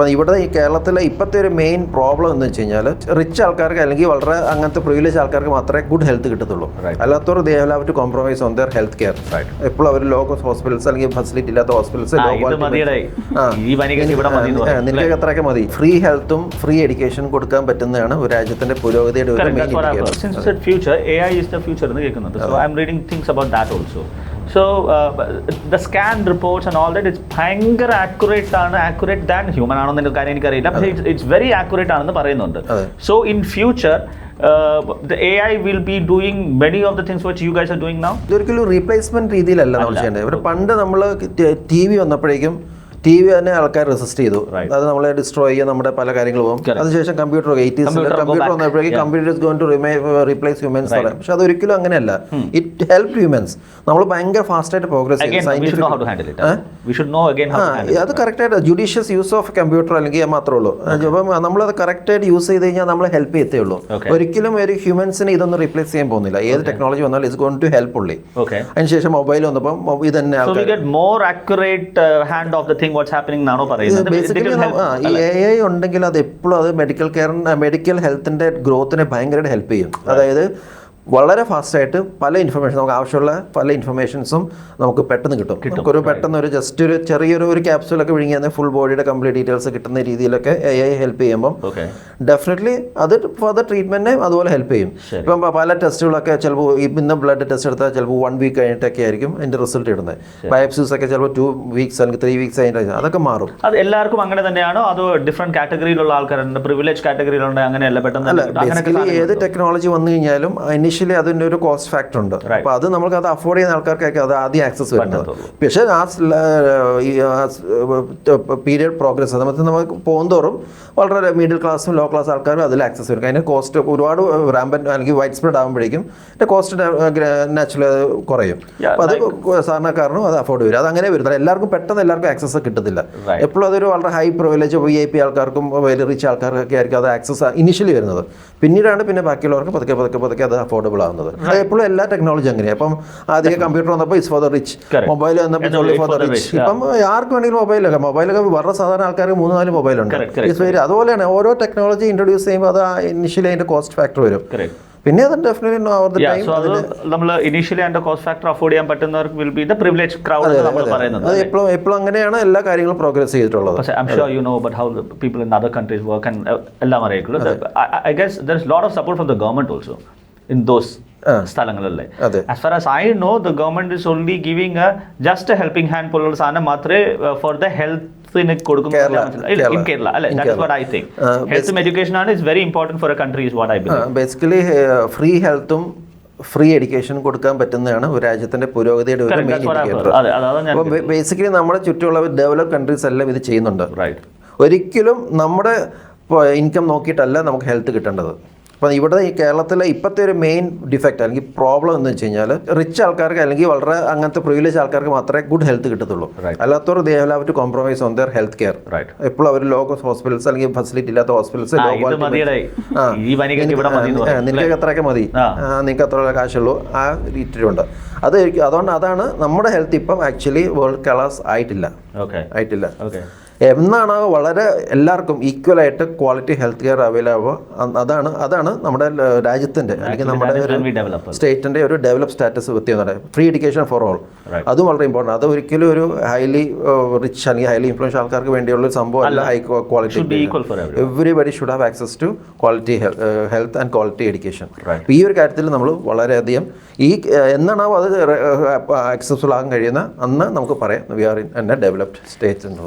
അപ്പം ഇവിടെ ഈ കേരളത്തിലെ ഇപ്പോഴത്തെ ഒരു മെയിൻ പ്രോബ്ലം എന്ന് വെച്ച് കഴിഞ്ഞാൽ റിച്ച് ആൾക്കാർക്ക് അല്ലെങ്കിൽ വളരെ അങ്ങനത്തെ പ്രിവിലേജ് ആൾക്കാർക്ക് മാത്രമേ ഗുഡ് ഹെൽത്ത് കിട്ടത്തുള്ളൂ. അല്ലാത്തവർ they have to compromise on their health care എപ്പോഴും അവർ ലോ കോസ്റ്റ് ഹോസ്പിറ്റൽസ് അല്ലെങ്കിൽ ഫെസിലിറ്റി ഇല്ലാത്ത ഹോസ്പിറ്റൽസ്. നിനക്ക് അത്രയൊക്കെ മതി. ഫ്രീ ഹെൽത്തും ഫ്രീ എഡ്യൂക്കേഷൻ കൊടുക്കാൻ പറ്റുന്നതാണ് ഒരു രാജ്യത്തിന്റെ പുരോഗതിയുടെ ഒരു main future A I is the future എന്ന് കേൾക്കുന്നുണ്ട്. So I am reading things about that also so the scan reports and all that it's ഭയങ്കര ആക്യുറേറ്റ് ആണ് ആക്യുറേറ്റ് ദാൻ ഹ്യൂമൻ ആണോ എന്ന കാര്യം എനിക്കറിയില്ല. പക്ഷേ ഇറ്റ്സ് വെരി ആക്യുറേറ്റ് ആണെന്ന് പറയുന്നുണ്ട്. So in future the A I will be doing many of the things വച്ച് you guys are doing now ഇതൊരിക്കലും റീപ്ലേസ്മെന്റ് രീതിയിലല്ല നമ്മൾ. ചെയ്യേണ്ടത്. പണ്ട് നമ്മൾ ടി വി വന്നപ്പോഴേക്കും ടി വി തന്നെ ആൾക്കാർ റെസിസ്റ്റ് ചെയ്തു. അത് നമ്മളെ ഡിസ്ട്രോയ് ചെയ്യാൻ നമ്മുടെ പല കാര്യങ്ങളും പോകും അതിനുശേഷം കമ്പ്യൂട്ടർ കമ്പ്യൂട്ടർ വന്നപ്പോഴേക്കും. Computer is going to replace humans. പറയാം പക്ഷെ അത് ഒരിക്കലും അങ്ങനെയല്ല ഇറ്റ് ഹെൽപ്പ് ഹ്യൂമൻസ് നമ്മൾ ഭയങ്കര ഫാസ്റ്റായിട്ട് പ്രോഗ്രസ് ചെയ്യും അത്. കറക്റ്റായിട്ട് ജുഡീഷ്യസ് യൂസ് ഓഫ് കമ്പ്യൂട്ടർ അല്ലെങ്കിൽ മാത്രമേ ഉള്ളൂ. അപ്പം നമ്മളത് കറക്റ്റായിട്ട് യൂസ് ചെയ്ത് കഴിഞ്ഞാൽ നമ്മളെ ഹെൽപ്പ് ചെയ്യത്തേ ഉള്ളൂ. ഒരിക്കലും ഒരു ഹ്യൂമൻസിനെ ഇതൊന്നും റീപ്ലേസ് ചെയ്യാൻ പോകുന്നില്ല. ഏത് ടെക്നോളജി വന്നാലും ഇറ്റ്സ് ഗോയിങ് ടു ഹെൽപ്പ് ഉള്ളി. അതിനുശേഷം മൊബൈൽ വന്നപ്പോൾ ഇത് തന്നെ hand of the uh, what's happening എന്നാണോ പറയുന്നത്. ഈ എ ഐ ഉണ്ടെങ്കിൽ അത് എപ്പോഴും അത് മെഡിക്കൽ കെയറിന് മെഡിക്കൽ ഹെൽത്തിന്റെ ഗ്രോത്തിനെ ഭയങ്കരമായിട്ട് ഹെൽപ്പ് ചെയ്യും. അതായത് വളരെ ഫാസ്റ്റായിട്ട് പല ഇൻഫർമേഷൻ നമുക്ക് ആവശ്യമുള്ള പല ഇൻഫർമേഷൻസും നമുക്ക് പെട്ടെന്ന് കിട്ടും. നമുക്കൊരു പെട്ടെന്ന് ഒരു ജസ്റ്റ് ഒരു ചെറിയൊരു ഒരു ക്യാപ്സൂലൊക്കെ തന്നെ ഫുൾ ബോഡിയുടെ കംപ്ലീറ്റ് ഡീറ്റെയിൽസ് കിട്ടുന്ന രീതിയിലൊക്കെ എ ഐ ഹെൽപ്പ് ചെയ്യുമ്പം. ഡെഫിനറ്റ്ലി അത് ഫർദർ ട്രീറ്റ്മെന്റിനെ അതുപോലെ ഹെൽപ്പ് ചെയ്യും. ഇപ്പം പല ടെസ്റ്റുകളൊക്കെ ചിലപ്പോൾ ഇന്ന് ബ്ലഡ് ടെസ്റ്റ് എടുത്താൽ ചിലപ്പോൾ വൺ വീക്ക് കഴിഞ്ഞിട്ടൊക്കെ ആയിരിക്കും അതിന്റെ റിസൾട്ട് ഇടുന്നത്. ബയോപ്സീസ് ഒക്കെ ചിലപ്പോൾ ടു വീക്സ് അല്ലെങ്കിൽ ത്രീ വീക്സ് കഴിഞ്ഞിട്ട് അതൊക്കെ മാറും. അത് എല്ലാവർക്കും അങ്ങനെ തന്നെയാണോ? അതോ ഡിഫറെന്റ് കാറ്റഗറിയിലുള്ള ആൾക്കാരുണ്ട്? പ്രിവിലേജ് കാറ്റഗറിയിലുണ്ട് അങ്ങനെയല്ല പെട്ടെന്ന് ഏത് ടെക്നോളജി വന്നു കഴിഞ്ഞാലും ഇനിഷ്യലി അതിന്റെ ഒരു കോസ്റ്റ് ഫാക്ടർ ഉണ്ട്. അപ്പോൾ അത് നമുക്ക് അത് അഫോർഡ് ചെയ്യുന്ന ആൾക്കാർക്കൊക്കെ അത് ആദ്യം ആക്സസ് വരുന്നത്. പക്ഷേ ആ പീരിയഡ് പ്രോഗ്രസ് നമുക്ക് നമുക്ക് പോകുന്നതോറും വളരെ മിഡിൽ ക്ലാസ്സും ലോ ക്ലാസ് ആൾക്കാരും അതിൽ ആക്സസ് വരും. അതിന് കോസ്റ്റ് ഒരുപാട് റാമ്പൻ അല്ലെങ്കിൽ വൈഡ് സ്പ്രെഡ് ആകുമ്പോഴേക്കും അതിന്റെ കോസ്റ്റ് നാച്ചുറൽ കുറയും. അപ്പോൾ അത് സാധാരണക്കാരനും അത് അഫോർഡ് വരും അത് അങ്ങനെ വരുന്നത് എല്ലാവർക്കും പെട്ടെന്ന് എല്ലാവർക്കും ആക്സസ് കിട്ടത്തില്ല. എപ്പോഴും അതൊരു വളരെ high privilege V I P ആൾക്കാർക്കും വെരി റിച്ച് ആൾക്കാർക്കൊക്കെ ആയിരിക്കും അത് ആക്സസ് ഇനിഷ്യലി വരുന്നത്. പിന്നീടാണ് പിന്നെ ബാക്കിയുള്ളവർക്ക് പതുക്കെ പതുക്കെ പതുക്കെ അത് അഫോർഡബിൾ ആകുന്നത് എപ്പോഴും എല്ലാ ടെക്നോളജി അങ്ങനെയാണ് അപ്പം ആദ്യം കമ്പ്യൂട്ടർ വന്നപ്പോൾ is for the rich mobile വന്നപ്പോൾ ഫോർ ദ റിച്ച്. ഇപ്പം ആർക്ക് വേണമെങ്കിലും മൊബൈലൊക്കെ മൊബൈലൊക്കെ വളരെ സാധാരണ ആൾക്കാർക്ക് മൂന്ന് നാല് മൊബൈലുണ്ട് ഉണ്ട്. Correct, It's അതുപോലെയാണ് ഓരോ ടെക്നോളജി ഇൻട്രൊഡ്യൂസ് ചെയ്യുമ്പോൾ അത് ഇനിഷ്യലി അതിന്റെ കോസ്റ്റ് ഫാക്ടർ വരും. പിന്നെ അത് definitely over the time so നമ്മൾ ഇനീഷ്യലി അതിന്റെ കോസ്റ്റ് ഫാക്ടർ അഫോർഡ് ചെയ്യാൻ പറ്റുന്നവർക്ക് will be the privilege crowd നമ്മൾ പറയുന്നത് എപ്പോഴും എപ്പോഴും അങ്ങനെയാണ് എല്ലാ കാര്യങ്ങളും പ്രോഗ്രസ് ചെയ്തിട്ടുള്ളത്. പക്ഷേ I'm sure you know but how people in other countries work and എല്ലാം അറിയിക്കുള്ളൂ I guess there is lot of support from the government also in those സ്ഥലങ്ങളിലെ. അതെ. As far as I know the government is only giving a just helping hand പോലുള്ള സാധനം മാത്രമേ for the ഹെൽത്തിന് കൊടുക്കുന്ന കേരള, അല്ലെ what I think Uh, ഹെൽത്തും education ആണ് it's very important for a country is what I basically free ഹെൽത്തും free education കൊടുക്കാൻ പറ്റുന്നതാണ് ഒരു രാജ്യത്തിന്റെ പുരോഗതിയുടെ ഒരു മെയിൻ ഇൻഡിക്കേറ്റർ അപ്പോൾ ബേസിക്കലി നമ്മുടെ ചുറ്റുമുള്ള ഡെവലപ്പ് കൺട്രീസ് എല്ലാം ഇത് ചെയ്യുന്നുണ്ട്. ഒരിക്കലും നമ്മുടെ ഇൻകം നോക്കിയിട്ടല്ല നമുക്ക് ഹെൽത്ത് കിട്ടേണ്ടത്. അപ്പം ഇവിടെ ഈ കേരളത്തിലെ ഇപ്പോഴത്തെ ഒരു മെയിൻ ഡിഫക്റ്റ് അല്ലെങ്കിൽ പ്രോബ്ലം എന്ന് വെച്ച് കഴിഞ്ഞാൽ റിച്ച് ആൾക്കാർക്ക് അല്ലെങ്കിൽ വളരെ അങ്ങനത്തെ പ്രിവിലേജ് ആൾക്കാർക്ക് മാത്രമേ ഗുഡ് ഹെൽത്ത് കിട്ടത്തുള്ളൂ. അല്ലാത്തവർ they have to compromise on their health care എപ്പോഴും അവർ ലോ കോസ്റ്റ് ഹോസ്പിറ്റൽസ് അല്ലെങ്കിൽ ഫെസിലിറ്റി ഇല്ലാത്ത ഹോസ്പിറ്റൽസ് നിനക്ക് അത്രയൊക്കെ മതി. ആ. നിങ്ങൾക്ക് അത്ര കാശുള്ളൂ. ആ രീതിയിലുണ്ട്. അത് അതുകൊണ്ട് അതാണ് നമ്മുടെ ഹെൽത്ത് ഇപ്പം ആക്ച്വലി വേൾഡ് ക്ലാസ് ആയിട്ടില്ല. ആയിട്ടില്ല. എന്നാണ് വളരെ എല്ലാവർക്കും ഈക്വലായിട്ട് ക്വാളിറ്റി ഹെൽത്ത് കെയർ അവൈലബിൾ അതാണ് അതാണ് നമ്മുടെ രാജ്യത്തിന്റെ അല്ലെങ്കിൽ നമ്മുടെ ഒരു സ്റ്റേറ്റിന്റെ ഒരു ഡെവലപ്പ് സ്റ്റാറ്റസ് വ്യക്തിയാണ് ഫ്രീ എഡ്യൂക്കേഷൻ ഫോർ ഓൾ. അതും വളരെ ഇമ്പോർട്ടന്റ് അത് ഒരിക്കലും ഒരു ഹൈലി റിച്ച് അല്ലെങ്കിൽ ഹൈലി ഇൻഫ്ലുവൻഷ്യൽ ആൾക്കാർക്ക് വേണ്ടിയുള്ള ഒരു സംഭവം അല്ല. High quality everybody should have access to quality health and quality education. ഈ ഒരു കാര്യത്തിൽ നമ്മൾ വളരെയധികം ഈ എന്നാണോ അത് ആക്സസ്ഫുൾ ആകാൻ കഴിയുന്ന അന്ന് നമുക്ക് പറയാം we are in a developed states എന്നുള്ളത്